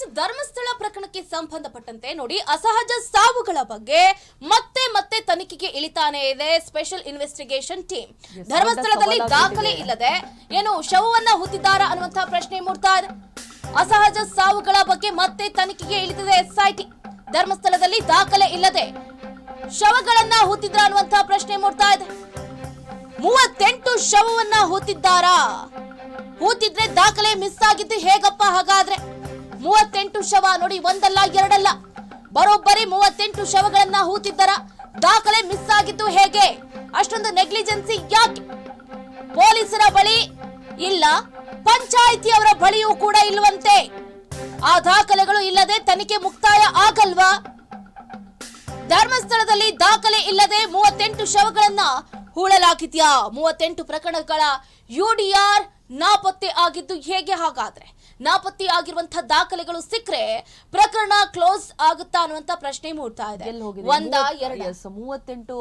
S Dharmasthala ಪ್ರಕರಣಕ್ಕೆ ಸಂಬಂಧಪಟ್ಟಂತೆ ನೋಡಿ ಅಸಹಜ ಸಾವುಗಳ ಬಗ್ಗೆ ಮತ್ತೆ ಮತ್ತೆ ತನಿಖೆಗೆ ಇಳಿತಾನೆ ಇದೆ ಸ್ಪೆಷಲ್ ಇನ್ವೆಸ್ಟಿಗೇಷನ್ ಟೀಮ್. ಧರ್ಮಸ್ಥಳದಲ್ಲಿ ದಾಖಲೆ ಇಲ್ಲದೆ ಏನು ಶವವನ್ನ ಹುತ್ತಿದ್ದಾರಾ ಅನ್ನುವಂತಹ ಪ್ರಶ್ನೆ ಮೂಡ್ತಾ ಇದೆ ಅಸಹಜ ಸಾವುಗಳ ಬಗ್ಗೆ ಮತ್ತೆ ತನಿಖೆಗೆ ಇಳಿದಿದೆ ಎಸ್ಐಟಿ. ಧರ್ಮಸ್ಥಳದಲ್ಲಿ ದಾಖಲೆ ಇಲ್ಲದೆ ಶವಗಳನ್ನ ಹುತ್ತಿದ್ರ ಅನ್ನುವಂತಹ ಪ್ರಶ್ನೆ ಮೂಡ್ತಾ ಇದೆ. ಮೂವತ್ತೆಂಟು ಶವವನ್ನ ಹೂತಿದ್ದಾರಾ ಹೂತಿದ್ರೆ ದಾಖಲೆ ಮಿಸ್ ಆಗಿದ್ದು ಹೇಗಪ್ಪ ಹಾಗಾದ್ರೆ? ಮೂವತ್ತೆಂಟು ಶವ ನೋಡಿ ಒಂದಲ್ಲ, ಎರಡಲ್ಲ. ಬರೋಬ್ಬರಿ ಮೂವತ್ತೆಂಟು ಶವಗಳನ್ನ ಹೂತಿದ್ದರ ದಾಖಲೆ ಮಿಸ್ ಆಗಿದ್ದು ಹೇಗೆ? ಅಷ್ಟೊಂದು ನೆಗ್ಲಿಜೆನ್ಸಿ ಯಾಕೆ? ಪೊಲೀಸರ ಬಳಿ ಇಲ್ಲ, ಪಂಚಾಯಿತಿಯವರ ಬಳಿಯೂ ಕೂಡ ಇಲ್ಲವಂತೆ ಆ ದಾಖಲೆಗಳು ಇಲ್ಲದೆ ತನಿಖೆ ಮುಕ್ತಾಯ ಆಗಲ್ವಾ? ಧರ್ಮಸ್ಥಳದಲ್ಲಿ ದಾಖಲೆ ಇಲ್ಲದೆ ಮೂವತ್ತೆಂಟು ಶವಗಳನ್ನ ಹೂಳಲಾಗಿದ್ಯಾ? ಮೂವತ್ತೆಂಟು ಪ್ರಕರಣಗಳ ಯುಡಿಆರ್ ನಾಪತ್ತೆ ಆಗಿದ್ದು ಹೇಗೆ ಹಾಗಾದ್ರೆ? ನಾಪತ್ತೆ ಆಗಿರುವಂತಹ ದಾಖಲೆಗಳು ಸಿಕ್ಕರೆ ಪ್ರಕರಣ ಕ್ಲೋಸ್ ಆಗುತ್ತಾ ಅನ್ನುವಂತ ಪ್ರಶ್ನೆ ಮೂಡ್ತಾ ಇದೆ. ಒಂದ ಎರಡು? ಮೂವತ್ತೆಂಟು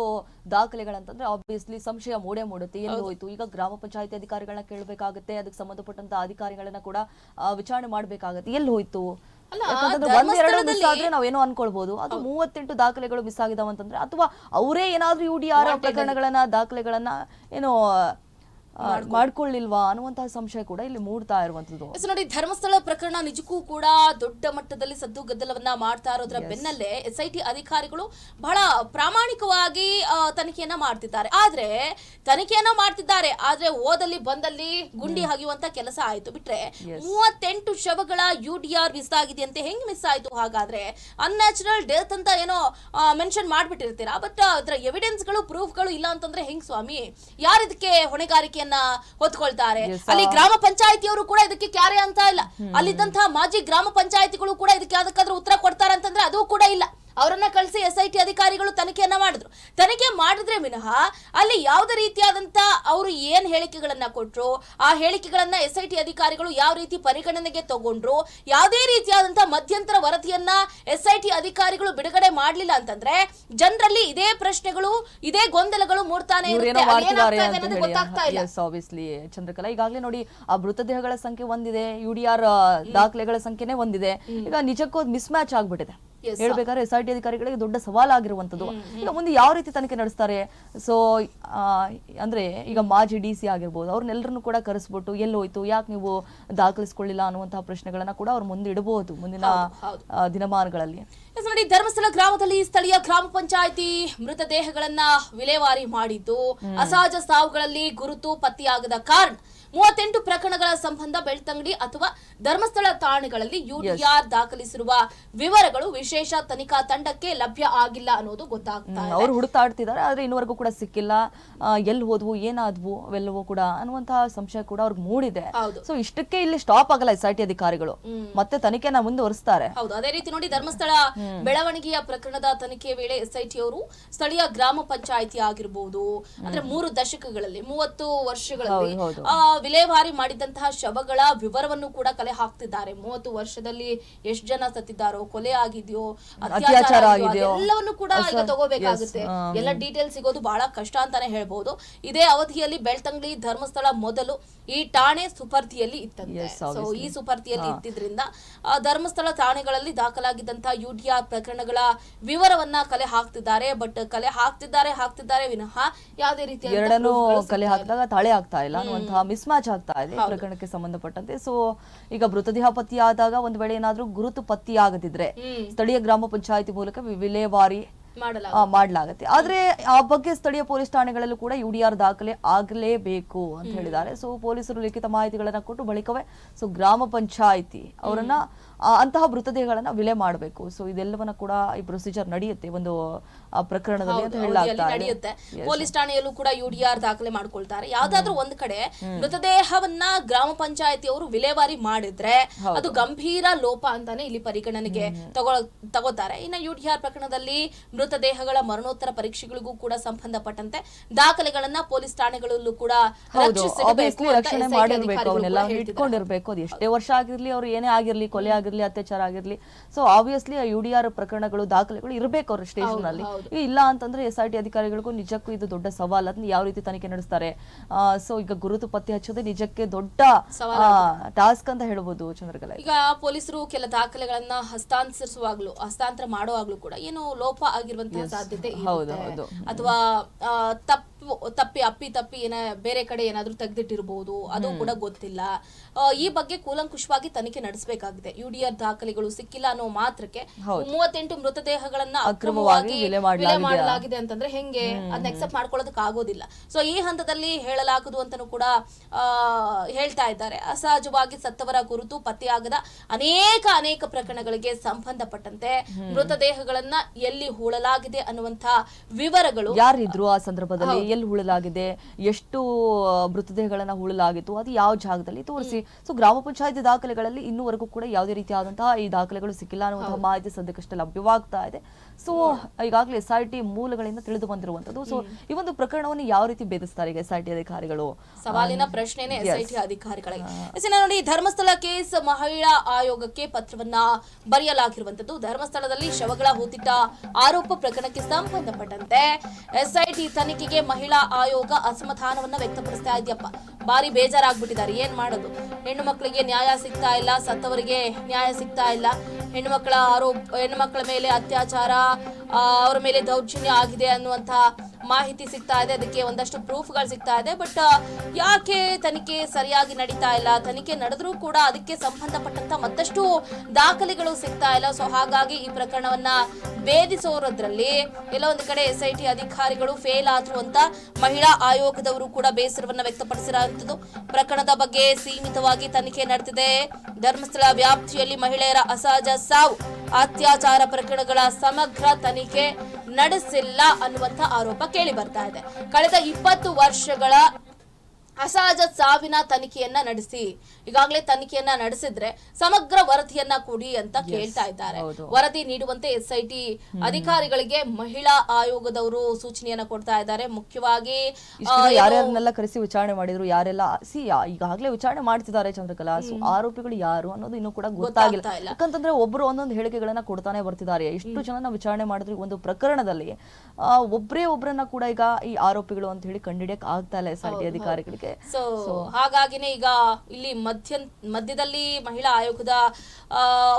ದಾಖಲೆಗಳಂತಂದ್ರೆ ಆಬ್ವಿಯಸ್ಲಿ ಸಂಶಯ ಮೂಡೇ ಮೂಡುತ್ತೆ. ಎಲ್ಲಿ ಹೋಯ್ತು? ಈಗ ಗ್ರಾಮ ಪಂಚಾಯತಿ ಅಧಿಕಾರಿಗಳನ್ನ ಕೇಳಬೇಕಾಗುತ್ತೆ ಅದಕ್ಕೆ ಸಂಬಂಧಪಟ್ಟಂತ ಅಧಿಕಾರಿಗಳನ್ನ ಕೂಡ ವಿಚಾರಣೆ ಮಾಡ್ಬೇಕಾಗತ್ತೆ. ಎಲ್ಲಿ ಹೋಯ್ತು? ಅಲ್ಲ, ಯಾಕಂತಂದ್ರೆ ಒಂದ್ ಎರಡು ಮಿಸ್ ಧರ್ಮಸ್ಥಳದಲ್ಲಿ- ಆದ್ರೆ ನಾವೇನೋ ಅನ್ಕೊಳ್ಬಹುದು ಅದು ಮೂವತ್ತೆಂಟು ದಾಖಲೆಗಳು ಮಿಸ್ ಆಗಿದಾವಂತಂದ್ರೆ ಅಥವಾ ಅವರೇ ಏನಾದ್ರೂ ಯು ಡಿ ಆರ್ ಪ್ರಕರಣಗಳನ್ನ ದಾಖಲೆಗಳನ್ನ ಏನೋ ಮಾಡ್ಕೊಳ್ಳಿಲ್ವಾ ಅನ್ನುವಂತಹ ಸಂಶಯ ಕೂಡ ಇಲ್ಲಿ ಮೂಡ್ತಾ ಇರುವಂತದ್ದು ನೋಡಿ ಧರ್ಮಸ್ಥಳ ಪ್ರಕರಣ ನಿಜಕ್ಕೂ ಕೂಡ ದೊಡ್ಡ ಮಟ್ಟದಲ್ಲಿ ಸದ್ದು ಗದ್ದಲವನ್ನ ಮಾಡ್ತಾ ಇರೋದ್ರ ಬೆನ್ನಲ್ಲೇ ಎಸ್ ಐ ಟಿ ಅಧಿಕಾರಿಗಳು ಬಹಳ ಪ್ರಾಮಾಣಿಕವಾಗಿ ತನಿಖೆಯನ್ನ ಮಾಡ್ತಿದ್ದಾರೆ. ಆದ್ರೆ ತನಿಖೆಯನ್ನ ಮಾಡ್ತಿದ್ದಾರೆ. ಆದ್ರೆ ಓದಲ್ಲಿ ಬಂದಲ್ಲಿ ಗುಂಡಿ ಹಗಿಯುವಂತ ಕೆಲಸ ಆಯ್ತು. ಬಿಟ್ರೆ ಮೂವತ್ತೆಂಟು ಶವಗಳ ಯು ಡಿ ಆರ್ ಮಿಸ್ ಅಂತ ಹೆಂಗ್ ಮಿಸ್ ಆಯ್ತು? ಹಾಗಾದ್ರೆ ಅನ್ಯಾಚುರಲ್ ಡೆತ್ ಅಂತ ಏನೋ ಮೆನ್ಷನ್ ಮಾಡ್ಬಿಟ್ಟಿರ್ತೀರಾ? ಬಟ್ ಅದ್ರ ಎವಿಡೆನ್ಸ್ಗಳು ಪ್ರೂಫ್ಗಳು ಇಲ್ಲ ಅಂತಂದ್ರೆ ಹೆಂಗ್ ಸ್ವಾಮಿ? ಯಾರು ಇದಕ್ಕೆ ಹೊಣೆಗಾರಿಕೆಯನ್ನ ಹೊತ್ಕೊಳ್ತಾರೆ. ಅಲ್ಲಿ ಗ್ರಾಮ ಪಂಚಾಯತಿಯವರು ಕೂಡ ಇದಕ್ಕೆ ಕ್ಯಾರೆ ಅಂತ ಇಲ್ಲ. ಅಲ್ಲಿದ್ದಂತಹ ಮಾಜಿ ಗ್ರಾಮ ಪಂಚಾಯತಿಗಳು ಕೂಡ ಇದಕ್ಕೆ ಯಾವ್ದಕ್ಕಾದ್ರೂ ಉತ್ತರ ಕೊಡ್ತಾರೆ ಅಂತಂದ್ರೆ ಅದು ಕೂಡ ಇಲ್ಲ. ಅವರನ್ನ ಕಳಿಸಿ ಎಸ್ ಐ ಟಿ ಅಧಿಕಾರಿಗಳು ತನಿಖೆಯನ್ನ ಮಾಡಿದ್ರು. ತನಿಖೆ ಮಾಡಿದ್ರೆ ವಿನಃ ಅಲ್ಲಿ ಯಾವುದೇ ರೀತಿಯಾದಂತ ಅವರು ಏನ್ ಹೇಳಿಕೆಗಳನ್ನ ಕೊಟ್ರು ಆ ಹೇಳಿಕೆಗಳನ್ನ ಎಸ್ ಐ ಟಿ ಅಧಿಕಾರಿಗಳು ಯಾವ ರೀತಿ ಪರಿಗಣನೆಗೆ ತಗೊಂಡ್ರು ಯಾವುದೇ ರೀತಿಯಾದಂತ ಮಧ್ಯಂತರ ವರದಿಯನ್ನ ಎಸ್ ಐ ಟಿ ಅಧಿಕಾರಿಗಳು ಬಿಡುಗಡೆ ಮಾಡಲಿಲ್ಲ ಅಂತಂದ್ರೆ ಜನರಲ್ಲಿ ಇದೇ ಪ್ರಶ್ನೆಗಳು ಇದೇ ಗೊಂದಲಗಳು ಮೂಡ್ತಾನೆ ಗೊತ್ತಾಗ್ತಾ ಇಲ್ಲ. ಚಂದ್ರಕಲಾ ಈಗಾಗಲೇ ನೋಡಿ ಆ ಮೃತದೇಹಗಳ ಸಂಖ್ಯೆ ಒಂದಿದೆ ಯು ಡಿ ಆರ್ ದಾಖಲೆಗಳ ಸಂಖ್ಯೆನೇ ಒಂದಿದೆ. ಈಗ ನಿಜಕ್ಕೂ ಮಿಸ್ ಮ್ಯಾಚ್ ಆಗ್ಬಿಟ್ಟಿದೆ. ಹೇಳ್ಬೇಕಾದ್ರೆ ಎಸ್ ಆರ್ ಟಿ ಅಧಿಕಾರಿಗಳಿಗೆ ದೊಡ್ಡ ಸವಾಲಾಗಿರುವಂತದ್ದು ಈಗ ಮುಂದೆ ಯಾವ ರೀತಿ ತನಿಖೆ ನಡೆಸ್ತಾರೆ? ಸೊ ಅಂದ್ರೆ ಈಗ ಮಾಜಿ ಡಿ ಸಿ ಆಗಿರ್ಬೋದು ಅವ್ರನ್ನೆಲ್ಲರನ್ನು ಕೂಡ ಕರೆಸ್ಬಿಟ್ಟು ಎಲ್ಲೋಯ್ತು ಯಾಕೆ ನೀವು ದಾಖಲಿಸ್ಕೊಳ್ಳಿಲ್ಲ ಅನ್ನುವಂತಹ ಪ್ರಶ್ನೆಗಳನ್ನ ಕೂಡ ಅವ್ರು ಮುಂದೆ ಇಡಬಹುದು ಮುಂದಿನ. ದಿನಮಾನಗಳಲ್ಲಿ. ನೋಡಿ ಧರ್ಮಸ್ಥಳ ಗ್ರಾಮದಲ್ಲಿ ಸ್ಥಳೀಯ ಗ್ರಾಮ ಪಂಚಾಯಿತಿ ಮೃತದೇಹಗಳನ್ನ ವಿಲೇವಾರಿ ಮಾಡಿದ್ದು. ಅಸಹಜ ಸಾವುಗಳಲ್ಲಿ ಗುರುತು ಪತ್ತೆಯಾಗದ ಕಾರಣ ಮೂವತ್ತೆಂಟು ಪ್ರಕರಣಗಳ ಸಂಬಂಧ ಬೆಳ್ತಂಗಡಿ ಅಥವಾ ಧರ್ಮಸ್ಥಳ ಠಾಣೆಗಳಲ್ಲಿ ಯುಡಿಆರ್ ದಾಖಲಿಸಿರುವ ವಿವರಗಳು ವಿಶೇಷ ತನಿಖಾ ತಂಡಕ್ಕೆ ಲಭ್ಯ ಆಗಿಲ್ಲ ಅನ್ನೋದು ಗೊತ್ತಾಗ್ತಾ ಇದೆ. ಅವ್ರು ಹುಡುಕಾಡ್ತಿದ್ದಾರೆ ಆದ್ರೆ ಇನ್ನುವರೆಗೂ ಕೂಡ ಸಿಕ್ಕಿಲ್ಲ. ಎಲ್ಲಿ ಹೋದ್ವು ಏನಾದ್ವು ಅವೆಲ್ಲವೂ ಕೂಡ ಅನ್ನುವಂತಹ ಸಂಶಯ ಕೂಡ ಅವ್ರಿಗೆ ಮೂಡಿದೆ. ಸೊ ಇಷ್ಟಕ್ಕೆ ಇಲ್ಲಿ ಸ್ಟಾಪ್ ಆಗಲ್ಲ ಎಸ್ ಐ ಟಿ ಅಧಿಕಾರಿಗಳು. ಮತ್ತೆ ತನಿಖೆನ ಮುಂದುವರಿಸ್ತಾರೆ. ಹೌದು ಅದೇ ರೀತಿ ನೋಡಿ ಧರ್ಮಸ್ಥಳ ಬೆಳವಣಿಗೆಯ ಪ್ರಕರಣದ ತನಿಖೆ ವೇಳೆ ಎಸ್ಐಟಿ ಅವರು ಸ್ಥಳೀಯ ಗ್ರಾಮ ಪಂಚಾಯಿತಿ ಆಗಿರಬಹುದು ಅಂದ್ರೆ ಮೂರು ದಶಕಗಳಲ್ಲಿ ಮೂವತ್ತು ವರ್ಷಗಳಲ್ಲಿ ವಿಲೇವಾರಿ ಮಾಡಿದಂತಹ ಶವಗಳ ವಿವರವನ್ನು ಕೂಡ ಕಲೆ ಹಾಕ್ತಿದ್ದಾರೆ. ಮೂವತ್ತು ವರ್ಷದಲ್ಲಿ ಎಷ್ಟು ಜನ ಸತ್ತಿದ್ದಾರೋ ಕೊಲೆ ಆಗಿದೆಯೋ ಅತ್ಯಾಚಾರ ಆಗಿದೆಯೋ ಎಲ್ಲವನ್ನು ಕೂಡ ಈಗ ತಗೋಬೇಕಾಗುತ್ತೆ. ಎಲ್ಲ ಡೀಟೇಲ್ ಸಿಗೋದು ಬಹಳ ಕಷ್ಟ ಅಂತಾನೆ ಹೇಳ್ಬಹುದು ಇದೇ ಅವಧಿಯಲ್ಲಿ ಬೆಳ್ತಂಗಡಿ ಧರ್ಮಸ್ಥಳ ಮೊದಲು ಈ ಠಾಣೆ ಸುಪರ್ಧಿಯಲ್ಲಿ ಇತ್ತಂತೆ. ಸೊ ಈ ಸುಪರ್ತಿಯಲ್ಲಿ ಇದ್ದಿದ್ರಿಂದ ಆ, ಧರ್ಮಸ್ಥಳ ಠಾಣೆಗಳಲ್ಲಿ ದಾಖಲಾಗಿದ್ದಂತಹ ಯುಡಿಆರ್ ಪ್ರಕರಣಗಳ ವಿವರವನ್ನ ಕಲೆ ಹಾಕ್ತಿದ್ದಾರೆ. ಬಟ್ ಕಲೆ ಹಾಕ್ತಿದ್ದಾರೆ ಹಾಕ್ತಿದ್ದಾರೆ ವಿನಃ ಯಾವುದೇ ರೀತಿಯ ಎರಡನ್ನೂ ಕಲೆ ಹಾಕಿದಾಗ ತಾಳೆ ಆಗ್ತಾ ಇಲ್ಲ ಅನ್ನುವಂತಹ ಮಿಸ್ ಮ್ಯಾಚ್ ಆಗ್ತಾ ಇದೆ ಪ್ರಕರಣಕ್ಕೆ ಸಂಬಂಧಪಟ್ಟಂತೆ. ಸೊ ಈಗ ಮೃತದೇಹ ಪತ್ತೆಯಾದಾಗ ಒಂದು ವೇಳೆ ಏನಾದರೂ ಗುರುತು ಪತ್ತೆಯಾಗದಿದ್ರೆ. ಸ್ಥಳೀಯ ಗ್ರಾಮ ಪಂಚಾಯತಿ ಮೂಲಕ ವಿಲೇವಾರಿ ಮಾಡಲಾಗುತ್ತೆ. ಆದ್ರೆ ಆ ಬಗ್ಗೆ ಸ್ಥಳೀಯ ಪೊಲೀಸ್ ಠಾಣೆಗಳಲ್ಲೂ ಕೂಡ ಯು ಡಿ ಆರ್ ದಾಖಲೆ ಆಗಲೇಬೇಕು ಅಂತ ಹೇಳಿದ್ದಾರೆ. ಸೊ ಪೊಲೀಸರು ಲಿಖಿತ ಮಾಹಿತಿಗಳನ್ನ ಕೊಟ್ಟು ಬಳಿಕವೇ ಸೊ ಗ್ರಾಮ ಪಂಚಾಯಿತಿ ಅವರನ್ನ ಅಂತಹ ಮೃತದೇಹಗಳನ್ನ ವಿಲೆ ಮಾಡಬೇಕು. ಸೊ ಇದೆಲ್ಲವನ್ನ ಕೂಡ ಈ ಪ್ರೊಸೀಜರ್ ನಡೆಯುತ್ತೆ ಒಂದು ಪ್ರಕರಣದಲ್ಲಿ ಅಂತ ನಡೆಯುತ್ತೆ. ಪೊಲೀಸ್ ಠಾಣೆಯಲ್ಲೂ ಕೂಡ ಯುಡಿಆರ್ ದಾಖಲೆ ಮಾಡ್ಕೊಳ್ತಾರೆ. ಯಾವ್ದಾದ್ರು ಒಂದ್ ಕಡೆ ಮೃತದೇಹವನ್ನ ಗ್ರಾಮ ಪಂಚಾಯತಿಯವರು ವಿಲೇವಾರಿ ಮಾಡಿದ್ರೆ ಅದು ಗಂಭೀರ ಲೋಪ ಅಂತಾನೆ ಇಲ್ಲಿ ಪರಿಗಣನೆಗೆ ತಗೋ ತಗೋತಾರೆ. ಇನ್ನ ಯುಡಿಆರ್ ಪ್ರಕರಣದಲ್ಲಿ ಮೃತದೇಹಗಳ ಮರಣೋತ್ತರ ಪರೀಕ್ಷೆಗಳಿಗೂ ಕೂಡ ಸಂಬಂಧಪಟ್ಟಂತೆ ದಾಖಲೆಗಳನ್ನ ಪೊಲೀಸ್ ಠಾಣೆಗಳಲ್ಲೂ ಕೂಡ ರಕ್ಷಣೆ ಮಾಡಿರ್ಬೇಕು ಅವನ್ನೆಲ್ಲ ಕೂಡ ಇಟ್ಕೊಂಡಿರ್ಬೇಕು ಅದು ಎಷ್ಟೇ ವರ್ಷ ಆಗಿರ್ಲಿ ಅವ್ರು ಏನೇ ಆಗಿರ್ಲಿ ಕೊಲೆ ಆಗಿರ್ಲಿ ಆಗಿರ್ಲಿ ಅತ್ಯಾಚಾರ ಆಗಿರ್ಲಿ. So obviously U D R ಪ್ರಕರಣಗಳು ದಾಖಲೆಗಳು ಇರಬೇಕು ಅವ್ರ ಸ್ಟೇಷನ್ ಅಲ್ಲಿ. ಈಗ ಇಲ್ಲ ಅಂತಂದ್ರೆ ಎಸ್ ಆರ್ ಟಿ ಅಧಿಕಾರಿಗಳಿಗೂ ನಿಜಕ್ಕೂ ಇದು ದೊಡ್ಡ ಸವಾಲ್. ಅದನ್ನ ಯಾವ ರೀತಿ ತನಿಖೆ ನಡೆಸ್ತಾರೆ? ಸೊ ಈಗ ಗುರುತು ಪತ್ತೆ ಹಚ್ಚೋದೇ ನಿಜಕ್ಕೆ ದೊಡ್ಡ ಟಾಸ್ಕ್ ಅಂತ ಹೇಳ್ಬೋದು ಚಂದ್ರಕಲಾ ಈಗ ಪೊಲೀಸರು ಕೆಲ ದಾಖಲೆಗಳನ್ನ ಹಸ್ತಾಂತರಿಸುವಾಗ್ಲೂ ಹಸ್ತಾಂತರ ಮಾಡುವಾಗ್ಲೂ ಕೂಡ ಏನು ಲೋಪ ಆಗಿರುವಂತಹ ಸಾಧ್ಯತೆ ಹೌದು. ಅಥವಾ ತಪ್ಪು ತಪ್ಪಿ ಅಪ್ಪಿ ತಪ್ಪಿ ಏನ ಬೇರೆ ಕಡೆ ಏನಾದ್ರೂ ತೆಗೆದಿಟ್ಟಿರಬಹುದು ಅದು ಕೂಡ ಗೊತ್ತಿಲ್ಲ. ಈ ಬಗ್ಗೆ ಕೂಲಂಕುಷವಾಗಿ ತನಿಖೆ ನಡೆಸಬೇಕಾಗಿದೆ. ಯು ಡಿ ಆರ್ ದಾಖಲೆಗಳು ಸಿಕ್ಕಿಲ್ಲ ಅನ್ನೋ ಮಾತ್ರಕ್ಕೆ ಮೂವತ್ತೆಂಟು ಮೃತದೇಹಗಳನ್ನ ಅಕ್ರಮವಾಗಿ ವಿಲೆ ಮಾಡಲಾಗಿದೆ. ಅಂತಂದ್ರೆ ಹೆಂಗೆ? ಅದನ್ನ ಎಕ್ಸೆಪ್ಟ್ ಮಾಡ್ಕೊಳ್ಳೋದಕ್ಕೆ ಆಗೋದಿಲ್ಲ. ಸೊ ಈ ಹಂತದಲ್ಲಿ ಹೇಳಲಾಗದು ಅಂತಾನೂ ಕೂಡ ಹೇಳ್ತಾ ಇದ್ದಾರೆ. ಅಸಹಜವಾಗಿ ಸತ್ತವರ ಗುರುತು ಪತ್ತೆಯಾಗದ ಅನೇಕ ಅನೇಕ ಪ್ರಕರಣಗಳಿಗೆ ಸಂಬಂಧಪಟ್ಟಂತೆ ಮೃತದೇಹಗಳನ್ನ ಎಲ್ಲಿ ಹೂಳಲಾಗಿದೆ ಅನ್ನುವಂತ ವಿವರಗಳು ಯಾರಿದ್ರು ಆ ಸಂದರ್ಭದಲ್ಲಿ? ಎಲ್ಲಿ ಉಳಲಾಗಿದೆ ಎಷ್ಟು ಮೃತದೇಹಗಳನ್ನು ಹೂಳಲಾಗಿತ್ತು ಅದು ಯಾವ ಜಾಗದಲ್ಲಿ ತೋರಿಸಿ. ಸೊ ಗ್ರಾಮ ಪಂಚಾಯತಿ ದಾಖಲೆಗಳಲ್ಲಿ ಇನ್ನೂವರೆಗೂ ಕೂಡ ಯಾವುದೇ ರೀತಿಯಾದಂತಹ ಈ ದಾಖಲೆಗಳು ಸಿಕ್ಕಿಲ್ಲ ಅನ್ನುವಂತಹ ಮಾಹಿತಿ ಸದ್ಯಕ್ಕಷ್ಟೇ ಲಭ್ಯವಾಗ್ತಾ ಇದೆ. ಸೊ ಈಗಾಗಲೇ ಎಸ್ ಐ ಟಿ ಮೂಲಗಳಿಂದ ತಿಳಿದು ಬಂದಿರುವಂತದ್ದು ಸೊ ಈ ಒಂದು ಪ್ರಕರಣವನ್ನು ಯಾವ ರೀತಿ ಭೇದಿಸ್ತಾರೆ ಈಗ ಎಸ್ ಐ ಟಿ ಅಧಿಕಾರಿಗಳು? ಸವಾಲಿನ ಪ್ರಶ್ನೆನೇ ಎಸ್ ಐ ಟಿ ಅಧಿಕಾರಿಗಳಿಗೆ ಎಸ್ ನೋಡಿ ಧರ್ಮಸ್ಥಳ ಕೇಸ್ ಮಹಿಳಾ ಆಯೋಗಕ್ಕೆ ಪತ್ರವನ್ನ ಬರೆಯಲಾಗಿರುವಂತದ್ದು ಧರ್ಮಸ್ಥಳದಲ್ಲಿ ಶವಗಳ ಹೂತಿಟ್ಟ ಆರೋಪ ಪ್ರಕರಣಕ್ಕೆ ಸಂಬಂಧಪಟ್ಟಂತೆ ಎಸ್ಐಟಿ ತನಿಖೆಗೆ ಮಹಿಳಾ ಆಯೋಗ ಅಸಮಾಧಾನವನ್ನ ವ್ಯಕ್ತಪಡಿಸ್ತಾ ಇದೆಯಪ್ಪ. ಭಾರಿ ಬೇಜಾರಾಗ್ಬಿಟ್ಟಿದ್ದಾರೆ. ಏನ್ ಮಾಡೋದು? ಹೆಣ್ಣು ಮಕ್ಕಳಿಗೆ ನ್ಯಾಯ ಸಿಗ್ತಾ ಇಲ್ಲ, ಸತ್ತವರಿಗೆ ನ್ಯಾಯ ಸಿಗ್ತಾ ಇಲ್ಲ. ಹೆಣ್ಣು ಮಕ್ಕಳ ಆರೋಪ, ಹೆಣ್ಣು ಮಕ್ಕಳ ಮೇಲೆ ಅತ್ಯಾಚಾರ ಅವರ ಮೇಲೆ ದೌರ್ಜನ್ಯ ಆಗಿದೆ ಅನ್ನುವಂತ ಮಾಹಿತಿ ಸಿಗ್ತಾ ಇದೆ, ಅದಕ್ಕೆ ಒಂದಷ್ಟು ಪ್ರೂಫ್ಗಳು ಸಿಗ್ತಾ ಇದೆ. ಬಟ್ ಯಾಕೆ ತನಿಖೆ ಸರಿಯಾಗಿ ನಡೀತಾ ಇಲ್ಲ? ತನಿಖೆ ನಡೆದ್ರೂ ಕೂಡ ಅದಕ್ಕೆ ಸಂಬಂಧಪಟ್ಟಂತ ಮತ್ತಷ್ಟು ದಾಖಲೆಗಳು ಸಿಗ್ತಾ ಇಲ್ಲ. ಸೊ ಹಾಗಾಗಿ ಈ ಪ್ರಕರಣವನ್ನ ಭೇದಿಸೋದ್ರಲ್ಲಿ ಎಲ್ಲ ಒಂದು ಕಡೆ ಎಸ್ ಐ ಟಿ ಅಧಿಕಾರಿಗಳು ಫೇಲ್ ಆದ್ರು ಅಂತ ಮಹಿಳಾ ಆಯೋಗದವರು ಕೂಡ ಬೇಸರವನ್ನ ವ್ಯಕ್ತಪಡಿಸಿರುವಂತದ್ದು ಪ್ರಕರಣದ ಬಗ್ಗೆ ಸೀಮಿತವಾಗಿ ತನಿಖೆ ನಡೆದಿದೆ. ಧರ್ಮಸ್ಥಳ ವ್ಯಾಪ್ತಿಯಲ್ಲಿ ಮಹಿಳೆಯರ ಅಸಹಜ ಸಾವು. ಅತ್ಯಾಚಾರ ಪ್ರಕರಣಗಳ ಸಮಗ್ರ ತನಿಖೆ ನಡೆಸಿಲ್ಲ ಅನ್ನುವಂತ ಆರೋಪ ಕೇಳಿ ಬರ್ತಾ ಇದೆ. ಕಳೆದ ಇಪ್ಪತ್ತು ವರ್ಷಗಳ ಅಸಹಜ ಸಾವಿನ ತನಿಖೆಯನ್ನ ನಡೆಸಿ. ಈಗಾಗಲೇ ತನಿಖೆಯನ್ನ ನಡೆಸಿದ್ರೆ ಸಮಗ್ರ ವರದಿಯನ್ನ ಕೊಡಿ ಅಂತ ಕೇಳ್ತಾ ಇದ್ದಾರೆ. ವರದಿ ನೀಡುವಂತೆ ಎಸ್ ಐ ಟಿ ಅಧಿಕಾರಿಗಳಿಗೆ ಮಹಿಳಾ ಆಯೋಗದವರು ಸೂಚನೆಯನ್ನ ಕೊಡ್ತಾ ಇದ್ದಾರೆ. ಮುಖ್ಯವಾಗಿ ಯಾರ್ಯಾರನ್ನೆಲ್ಲ ಕರೆಸಿ ವಿಚಾರಣೆ ಮಾಡಿದ್ರು ಯಾರೆಲ್ಲ ಸಿ ಈಗಾಗಲೇ ವಿಚಾರಣೆ ಮಾಡ್ತಿದ್ದಾರೆ ಚಂದ್ರಕಲಾ. ಆರೋಪಿಗಳು ಯಾರು ಅನ್ನೋದು ಇನ್ನೂ ಕೂಡ ಗೊತ್ತಾಗಿಲ್ಲ. ಯಾಕಂತಂದ್ರೆ ಒಬ್ರು ಒಂದೊಂದು ಹೇಳಿಕೆಗಳನ್ನ ಕೊಡ್ತಾನೆ ಬರ್ತಿದ್ದಾರೆ. ಎಷ್ಟು ಜನ ವಿಚಾರಣೆ ಮಾಡಿದ್ರು ಒಂದು ಪ್ರಕರಣದಲ್ಲಿ ಒಬ್ಬರೇ ಒಬ್ಬರನ್ನ ಕೂಡ ಈಗ ಈ ಆರೋಪಿಗಳು ಅಂತ ಹೇಳಿ ಕಂಡಿಡಿಯಕ್ ಆಗ್ತಾ ಇಲ್ಲ ಎಸ್ ಐ ಟಿ ಅಧಿಕಾರಿಗಳಿಗೆ. ಸೊ ಹಾಗಾಗಿನೇ ಈಗ ಇಲ್ಲಿ ಮಧ್ಯ ಮಧ್ಯದಲ್ಲಿ ಮಹಿಳಾ ಆಯೋಗದ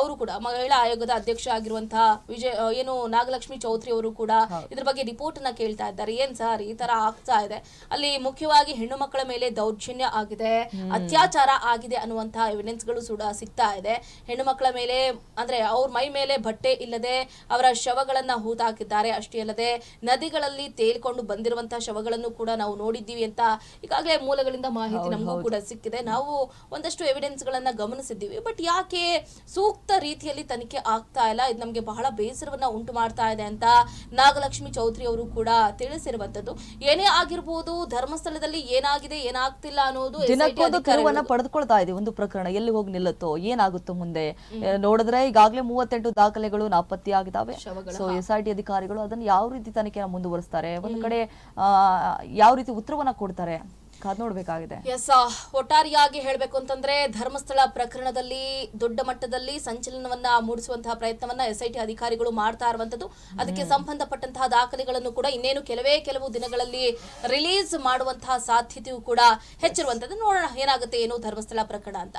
ಅವರು ಕೂಡ ಮಹಿಳಾ ಆಯೋಗದ ಅಧ್ಯಕ್ಷ ಆಗಿರುವಂತಹ ವಿಜಯ ಏನು ನಾಗಲಕ್ಷ್ಮಿ ಚೌಧರಿ ಅವರು ಕೂಡ ಇದ್ರ ಬಗ್ಗೆ ರಿಪೋರ್ಟ್ನ ಕೇಳ್ತಾ ಇದ್ದಾರೆ. ಏನ್ ಸರ್ ಈ ತರ ಆಗ್ತಾ ಇದೆ? ಅಲ್ಲಿ ಮುಖ್ಯವಾಗಿ ಹೆಣ್ಣು ಮಕ್ಕಳ ಮೇಲೆ ದೌರ್ಜನ್ಯ ಆಗಿದೆ ಅತ್ಯಾಚಾರ ಆಗಿದೆ ಅನ್ನುವಂತಹ ಎವಿಡೆನ್ಸ್ಗಳು ಕೂಡ ಸಿಗ್ತಾ ಇದೆ. ಹೆಣ್ಣು ಮಕ್ಕಳ ಮೇಲೆ ಅಂದ್ರೆ ಅವ್ರ ಮೈ ಮೇಲೆ ಬಟ್ಟೆ ಇಲ್ಲದೆ ಅವರ ಶವಗಳನ್ನ ಹೂತಾಕಿದ್ದಾರೆ. ಅಷ್ಟೇ ಅಲ್ಲದೆ ನದಿಗಳಲ್ಲಿ ತೇಲ್ಕೊಂಡು ಬಂದಿರುವಂತಹ ಶವಗಳನ್ನು ಕೂಡ ನಾವು ನೋಡಿದ್ದೀವಿ ಅಂತ ಈಗಾಗಲೇ ಮೂಲಗಳಿಂದ ಮಾಹಿತಿ ನಮಗೂ ಕೂಡ ಸಿಕ್ಕಿದೆ. ನಾವು ಒಂದಷ್ಟು ಎವಿಡೆನ್ಸ್ ಗಳನ್ನ ಗಮನಿಸಿದ್ದೀವಿ. ಬಟ್ ಯಾಕೆ ಸೂಕ್ತ ರೀತಿಯಲ್ಲಿ ತನಿಖೆ ಆಗ್ತಾ ಇಲ್ಲ? ಇದು ನಮಗೆ ಬಹಳ ಬೇಸರವನ್ನ ಉಂಟು ಮಾಡ್ತಾ ಇದೆ ಅಂತ ನಾಗಲಕ್ಷ್ಮಿ ಚೌಧರಿ ಅವರು ಕೂಡ ತಿಳಿಸಿರುವಂತದ್ದು ಏನೇ ಆಗಿರ್ಬೋದು ಧರ್ಮಸ್ಥಳದಲ್ಲಿ ಏನಾಗಿದೆ ಏನಾಗ್ತಿಲ್ಲ ಅನ್ನೋದು ತಿರುವನ್ನ ಪಡೆದುಕೊಳ್ತಾ ಇದೆ ಒಂದು ಪ್ರಕರಣ. ಎಲ್ಲಿ ಹೋಗಿ ನಿಲ್ಲುತ್ತೋ ಏನಾಗುತ್ತೋ ಮುಂದೆ. ನೋಡಿದ್ರೆ ಈಗಾಗಲೇ ಮೂವತ್ತೆಂಟು ದಾಖಲೆಗಳು ನಾಪತ್ತೆ ಆಗಿದ್ದಾವೆ ಸೊ ಎಸ್ ಐ ಟಿ ಅಧಿಕಾರಿಗಳು ಅದನ್ನು ಯಾವ ರೀತಿ ತನಿಖೆನ ಮುಂದುವರಿಸ್ತಾರೆ? ಒಂದು ಕಡೆ ಯಾವ ರೀತಿ ಉತ್ತರವನ್ನ ಕೊಡ್ತಾರೆ? ಕಾದ್ ನೋಡ್ಬೇಕಾಗಿದೆ. ಎಸ್ ಒಟ್ಟಾರೆಯಾಗಿ ಹೇಳಬೇಕು ಅಂತಂದ್ರೆ ಧರ್ಮಸ್ಥಳ ಪ್ರಕರಣದಲ್ಲಿ ದೊಡ್ಡ ಮಟ್ಟದಲ್ಲಿ ಸಂಚಲನವನ್ನ ಮೂಡಿಸುವಂತಹ ಪ್ರಯತ್ನವನ್ನ ಎಸ್ ಐ ಟಿ ಅಧಿಕಾರಿಗಳು ಮಾಡ್ತಾ ಇರುವಂತದ್ದು ಅದಕ್ಕೆ ಸಂಬಂಧಪಟ್ಟಂತಹ ದಾಖಲೆಗಳನ್ನು ಕೂಡ ಇನ್ನೇನು ಕೆಲವೇ ಕೆಲವು ದಿನಗಳಲ್ಲಿ ರಿಲೀಸ್ ಮಾಡುವಂತಹ ಸಾಧ್ಯತೆಯೂ ಕೂಡ ಹೆಚ್ಚಿರುವಂತದ್ದು ನೋಡೋಣ ಏನಾಗುತ್ತೆ ಏನು ಧರ್ಮಸ್ಥಳ ಪ್ರಕರಣ ಅಂತ.